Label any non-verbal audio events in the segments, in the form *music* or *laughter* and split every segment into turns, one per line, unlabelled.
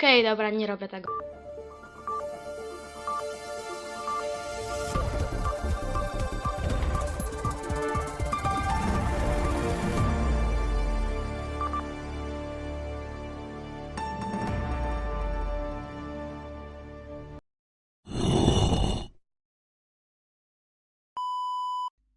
Okej, dobra, nie robię tego.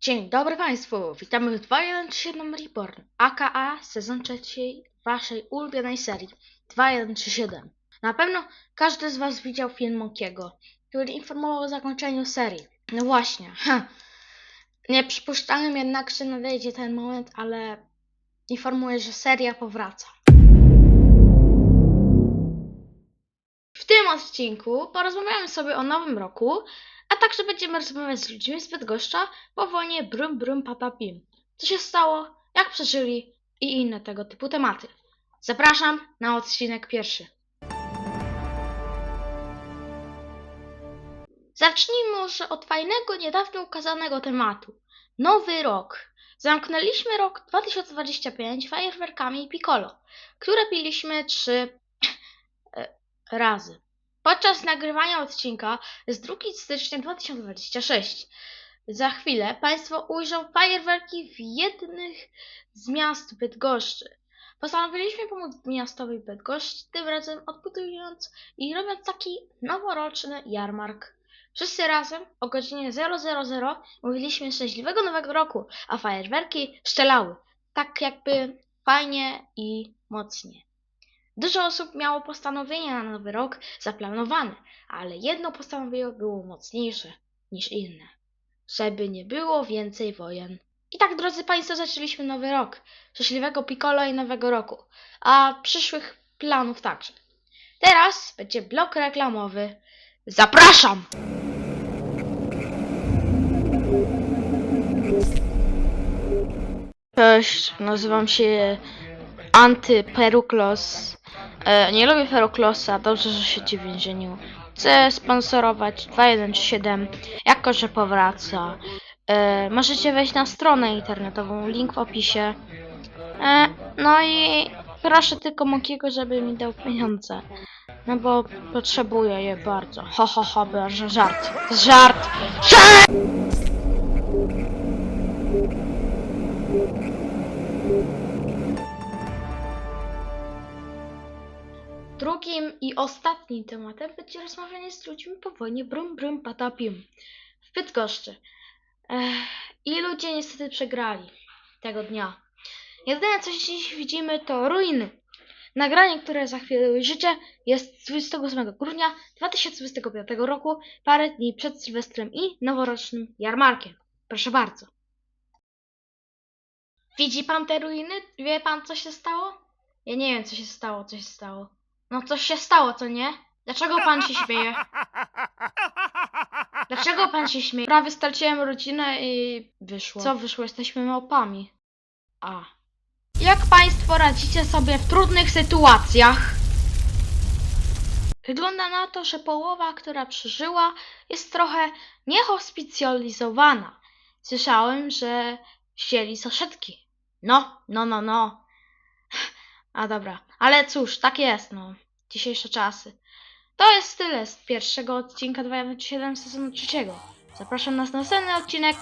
Dzień dobry Państwu, witamy w 2137 Reborn, aka sezon trzeciej Waszej ulubionej serii 2137. Na pewno każdy z Was widział film Mokiego, który informował o zakończeniu serii. No właśnie, ha. Nie przypuszczałem jednak, że nadejdzie ten moment, ale informuję, że seria powraca. W tym odcinku porozmawiamy sobie o nowym roku, a także będziemy rozmawiać z ludźmi z Bydgoszcza po wojnie Brum Brum Patapim. Co się stało, jak przeżyli i inne tego typu tematy. Zapraszam na odcinek pierwszy. Zacznijmy może od fajnego, niedawno ukazanego tematu. Nowy rok. Zamknęliśmy rok 2025 fajerwerkami i Piccolo, które piliśmy trzy e, razy. Podczas nagrywania odcinka z 2 stycznia 2026. Za chwilę Państwo ujrzą fajerwerki w jednych z miast Bydgoszczy. Postanowiliśmy pomóc miastowi Bydgoszcz, tym razem odbudując i robiąc taki noworoczny jarmark. Wszyscy razem o godzinie 000 mówiliśmy szczęśliwego nowego roku, a fajerwerki szczelały. Tak jakby fajnie i mocnie. Dużo osób miało postanowienia na nowy rok zaplanowane, ale jedno postanowienie było mocniejsze niż inne. Żeby nie było więcej wojen. I tak, drodzy Państwo, zaczęliśmy nowy rok. Szczęśliwego Piccolo i nowego roku. A przyszłych planów także. Teraz będzie blok reklamowy. Zapraszam! Cześć, nazywam się Antyperuklos. E, nie lubię Peruklosa, dobrze, że siedzi w więzieniu. Chcę sponsorować 2137, jako że powraca. E, możecie wejść na stronę internetową, link w opisie. E, no i proszę tylko Mokiego, żeby mi dał pieniądze. No bo potrzebuję je bardzo. Ho, ho, ho, żart. Żart! Żart! Drugim i ostatnim tematem będzie rozmawianie z ludźmi po wojnie Brum Brum Patapim w Bydgoszczy. Ech, I ludzie niestety przegrali tego dnia. Jedyne co dziś widzimy to ruiny. Nagranie, które za chwilę ujrzycie jest z 28 grudnia 2025 roku, parę dni przed Sylwestrem i noworocznym jarmarkiem. Proszę bardzo. Widzi pan te ruiny? Wie pan co się stało? Ja nie wiem co się stało, co się stało. No coś się stało, co nie? Dlaczego pan się śmieje? *laughs* Dlaczego pan się śmieje? Prawie straciłem rodzinę i wyszło. Co wyszło? Jesteśmy małpami. A. Jak państwo radzicie sobie w trudnych sytuacjach? Wygląda na to, że połowa, która przeżyła, jest trochę niehospicjalizowana. Słyszałem, że wzięli saszetki. No, no, no, no. A dobra, ale cóż, tak jest, no. Dzisiejsze czasy. To jest tyle z pierwszego odcinka 27 sezonu trzeciego. Zapraszam nas na następny odcinek.